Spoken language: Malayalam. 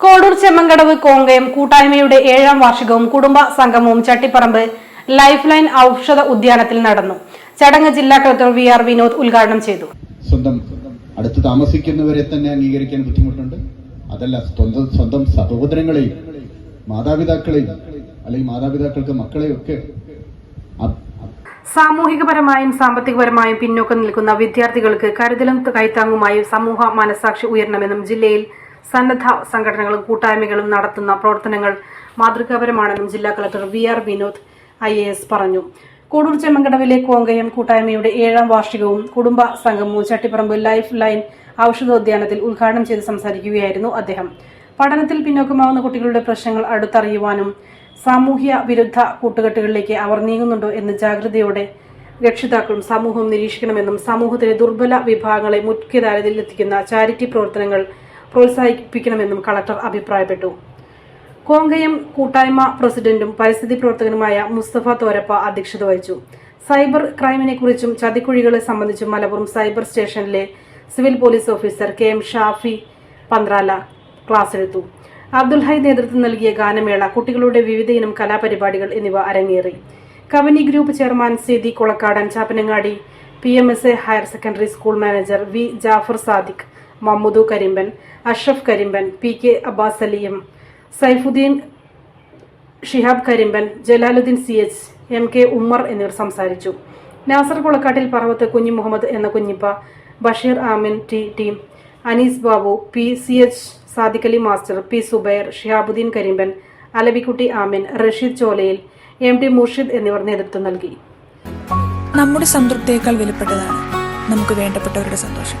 കോടൂർ ചെമ്മങ്കടവ് കോങ്കയം കൂട്ടായ്മയുടെ ഏഴാം വാർഷികവും കുടുംബ സംഗമവും ചട്ടിപ്പറമ്പ് ലൈഫ് ലൈൻ ഔഷധ ഉദ്യാനത്തിൽ നടന്നു. ചടങ്ങ് ജില്ലാ കളക്ടർ വി ആർ വിനോദ് ഉദ്ഘാടനം ചെയ്തു. സ്വന്തം അടുത്ത് താമസിക്കുന്നവരെ തന്നെ അംഗീകരിക്കാൻ ബുദ്ധിമുട്ടുണ്ട്. അതല്ല സ്വന്തം സ്വന്തം സഹോദരങ്ങളെയും മാതാപിതാക്കളെയും അല്ലെങ്കിൽ മാതാപിതാക്കൾക്ക് മക്കളെയും ഒക്കെ സാമൂഹികപരമായും സാമ്പത്തികപരമായും പിന്നോക്കം നിൽക്കുന്ന വിദ്യാർത്ഥികൾക്ക് കരുതലും കൈത്താങ്ങുമായി സമൂഹ മനസാക്ഷി ഉയരണമെന്നും ജില്ലയിൽ സന്നദ്ധ സംഘടനകളും കൂട്ടായ്മകളും നടത്തുന്ന പ്രവർത്തനങ്ങൾ മാതൃകാപരമാണെന്നും ജില്ലാ collector V R Vinod I A S പറഞ്ഞു. കൂടൂർ ചെമ്മങ്കടവിലെ കോങ്കയം കൂട്ടായ്മയുടെ ഏഴാം വാർഷികവും കുടുംബ സംഗമവും ചട്ടിപ്പറമ്പ് ലൈഫ് ലൈൻ ഔഷധോദ്യാനത്തിൽ ഉദ്ഘാടനം ചെയ്ത് സംസാരിക്കുകയായിരുന്നു അദ്ദേഹം. പഠനത്തിൽ പിന്നോക്കമാവുന്ന കുട്ടികളുടെ പ്രശ്നങ്ങൾ അടുത്തറിയുവാനും സാമൂഹ്യ വിരുദ്ധ കൂട്ടുകെട്ടുകളിലേക്ക് അവർ നീങ്ങുന്നുണ്ടോ എന്ന് ജാഗ്രതയോടെ രക്ഷിതാക്കളും സമൂഹവും നിരീക്ഷിക്കണമെന്നും സമൂഹത്തിലെ ദുർബല വിഭാഗങ്ങളെ മുഖ്യധാരതയിലെത്തിക്കുന്ന ചാരിറ്റി പ്രവർത്തനങ്ങൾ പ്രോത്സാഹിപ്പിക്കണമെന്നും കളക്ടർ അഭിപ്രായപ്പെട്ടു. കോങ്കയം കൂട്ടായ്മ പ്രസിഡന്റും പരിസ്ഥിതി പ്രവർത്തകനുമായ മുസ്തഫ തോരപ്പ അധ്യക്ഷത വഹിച്ചു. സൈബർ ക്രൈമിനെക്കുറിച്ചും ചതിക്കുഴികളെ സംബന്ധിച്ചും മലപ്പുറം സൈബർ സ്റ്റേഷനിലെ civil police officer K M Shafi Panthrala class എടുത്തു. അബ്ദുൽ ഹൈ നേതൃത്വം നൽകിയ ഗാനമേള കുട്ടികളുടെ വിവിധ ഇനം കലാപരിപാടികൾ എന്നിവ അരങ്ങേറി. Kavani group chairman Sidhi Kolakkadan Chappanangadi P M S A higher secondary school manager V Jafar Sadiq Mammudu Karimban Ashraf Karimban P K Abbas അലിയും Saifuddin Shihab Karimban Jalaluddin C H M K Ummer എന്നിവർ സംസാരിച്ചു. നാസർ കൊളക്കാട്ടിൽ പറവത്ത് കുഞ്ഞി മുഹമ്മദ് എന്ന Kunhippa Basheer Amin T team Anees Babu P C H Sadiqali master P Subair Shihabuddin Karimban Alabikutty Amin Rasheed Cholayil M T Murshid എന്നിവർ നേതൃത്വം നൽകി. നമ്മുടെ സംതൃപ്തിയേക്കാൾ വിലപ്പെട്ടതാണ് നമുക്ക് വേണ്ടപ്പെട്ടവരുടെ സന്തോഷം.